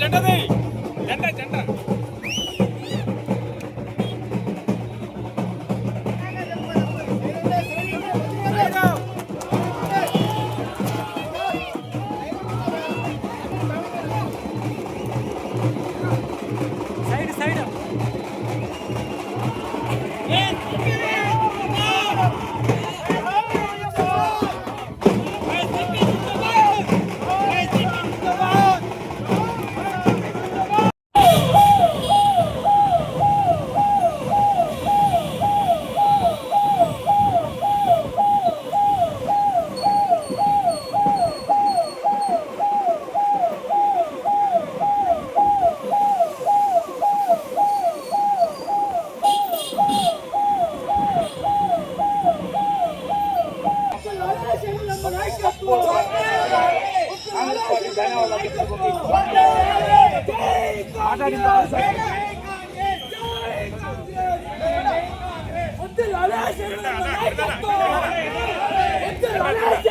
జెండది casa. ¡Ponte la leche, Ponte la leche,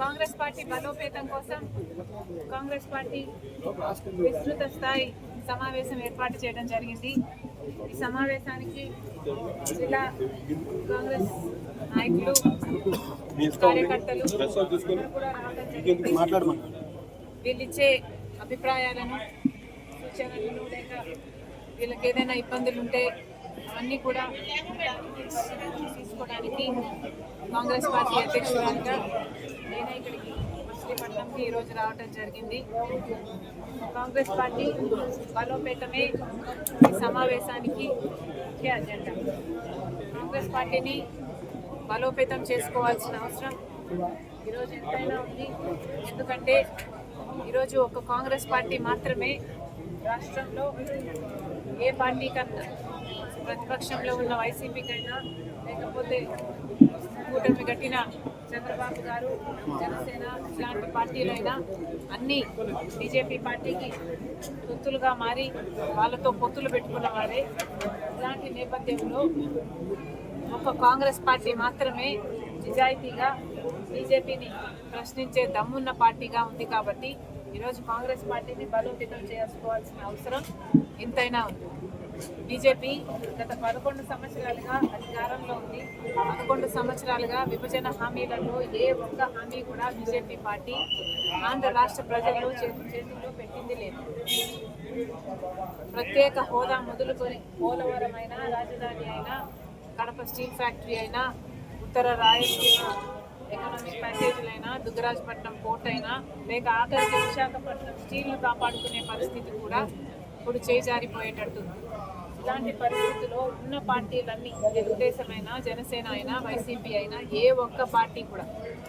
Congress party బలోపేతం కోసం Congress party విస్తృత స్థాయి సమావేశం ఏర్పాటు చేయడం జరిగింది. ఈ సమావేశానికి జిల్లా కాంగ్రెస్ నాయకులు కార్యకర్తలు వీళ్ళిచ్చే అభిప్రాయాలను సూచనలను లేక వీళ్ళకి ఏదైనా ఇబ్బందులు ఉంటే అవన్నీ కూడా చేసుకోవడానికి కాంగ్రెస్ పార్టీ అధ్యక్షురాలుగా నేనే ఇక్కడికి మచిలీపట్నంకి ఈరోజు రావటం జరిగింది. కాంగ్రెస్ పార్టీ బలోపేతమే ఈ సమావేశానికి ముఖ్య అజెండా. కాంగ్రెస్ పార్టీని బలోపేతం చేసుకోవాల్సిన అవసరం ఈరోజు ఎంతైనా ఉంది. ఎందుకంటే ఈరోజు ఒక కాంగ్రెస్ పార్టీ మాత్రమే రాష్ట్రంలో ఏ పార్టీ కన్నా ప్రతిపక్షంలో ఉన్న వైసీపీకైనా లేకపోతే కూటమి కట్టిన చంద్రబాబు గారు జనసేన ఇలాంటి పార్టీలైనా అన్ని బీజేపీ పార్టీకి పొత్తులుగా మారి వాళ్ళతో పొత్తులు పెట్టుకున్న వారే. ఇలాంటి నేపథ్యంలో ఒక కాంగ్రెస్ పార్టీ మాత్రమే నిజాయితీగా బీజేపీని ప్రశ్నించే దమ్మున్న పార్టీగా ఉంది కాబట్టి ఈరోజు కాంగ్రెస్ పార్టీని బలోపేతం చేసుకోవాల్సిన అవసరం ఎంతైనా ఉంది. బీజేపీ గత పదకొండు సంవత్సరాలుగా అధికారంలో ఉంది. పదకొండు సంవత్సరాలుగా విభజన హామీలలో ఏ ఒక్క హామీ కూడా బీజేపీ పార్టీ ఆంధ్ర రాష్ట్ర ప్రజల్లో చేతు చేతుల్లో పెట్టింది లేదు. ప్రత్యేక హోదా మొదలుకొని పోలవరం అయినా రాజధాని అయినా కడప స్టీల్ ఫ్యాక్టరీ అయినా ఉత్తర రాయలసీమ ఎకనామిక్ ప్యాకేజీలైనా దుగ్గరాజపట్నం పోర్ట్ అయినా లేక ఆఖరికి విశాఖపట్నం స్టీల్ను కాపాడుకునే పరిస్థితి కూడా ఇప్పుడు చేజారిపోయేటట్టుంది ఇలాంటి పరిస్థితుల్లో ఉన్న పార్టీలన్నీ తెలుగుదేశమైనా జనసేన అయినా వైసీపీ అయినా ఏ ఒక్క పార్టీ కూడా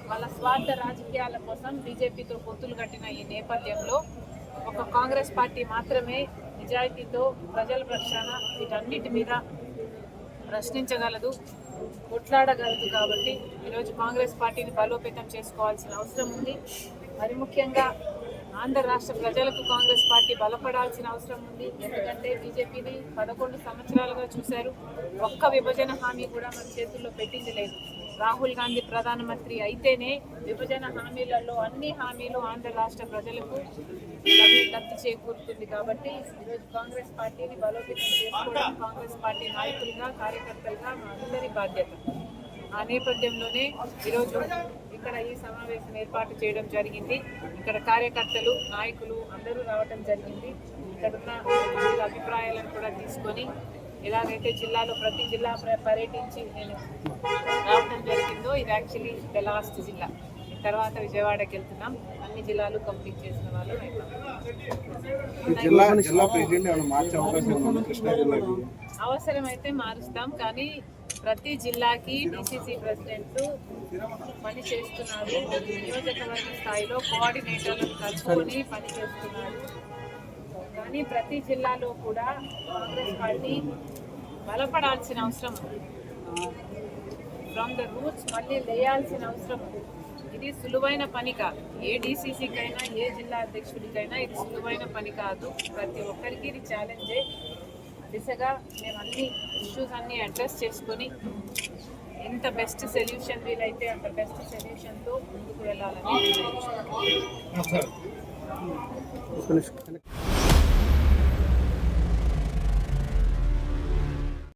వాళ్ళ స్వార్థ రాజకీయాల కోసం బీజేపీతో పొత్తులు కట్టిన ఈ నేపథ్యంలో ఒక కాంగ్రెస్ పార్టీ మాత్రమే నిజాయితీతో ప్రజల పక్షాన వీటన్నిటి మీద ప్రశ్నించగలదు కొట్లాడగలదు కాబట్టి ఈరోజు కాంగ్రెస్ పార్టీని బలోపేతం చేసుకోవాల్సిన అవసరం ఉంది. మరి ముఖ్యంగా ఆంధ్ర రాష్ట్ర ప్రజలకు కాంగ్రెస్ పార్టీ బలపడాల్సిన అవసరం ఉంది. ఎందుకంటే బీజేపీని పదకొండు సంవత్సరాలుగా చూశారు. ఒక్క విభజన హామీ కూడా మన చేతుల్లో పెట్టింది లేదు. రాహుల్ గాంధీ ప్రధానమంత్రి అయితేనే విభజన హామీలలో అన్ని హామీలు ఆంధ్ర రాష్ట్ర ప్రజలకు లబ్ధి చేకూరుతుంది కాబట్టి ఈరోజు కాంగ్రెస్ పార్టీని బలోపేతం చేసుకోవడం కాంగ్రెస్ పార్టీ నాయకులుగా కార్యకర్తలుగా మా అందరి బాధ్యత. ఆ నేపథ్యంలోనే ఈరోజు ఇక్కడ ఈ సమావేశం ఏర్పాటు చేయడం జరిగింది. ఇక్కడ కార్యకర్తలు నాయకులు అందరూ రావడం జరిగింది. ఇక్కడ ఉన్న అభిప్రాయాలను కూడా తీసుకొని ఎలాగైతే జిల్లాలో ప్రతి జిల్లా ప్ర- పర్యటించి నేను రావడం జరిగిందో ఇది యాక్చువల్లీ ద లాస్ట్ జిల్లా. తర్వాత విజయవాడకి వెళ్తున్నాం. అన్ని జిల్లాలు కంప్లీట్ చేసిన వాళ్ళు అవసరమైతే మారుస్తాం. కానీ ప్రతి జిల్లాకి డిసిసి ప్రెసిడెంట్ పని చేస్తున్నారు. నియోజకవర్గ స్థాయిలో కోఆర్డినేటర్లను కలుపుకొని పని చేస్తున్నారు. కానీ ప్రతి జిల్లాలో కూడా కాంగ్రెస్ పార్టీ బలపడాల్సిన అవసరం ఫ్రమ్ ద రూట్స్ మళ్ళీ లేయాల్సిన అవసరం ఇది సులువైన పని కాదు. ఏ డీసీసీకైనా ఏ జిల్లా అధ్యక్షుడికైనా ఇది సులువైన పని కాదు. ప్రతి ఒక్కరికి ఇది ఛాలెంజే దిశగా మేము అన్ని ఇష్యూస్ అన్ని అడ్రస్ చేసుకొని ఎంత బెస్ట్ సొల్యూషన్ వీలైతే అంత బెస్ట్ సొల్యూషన్తో ముందుకు వెళ్ళాలని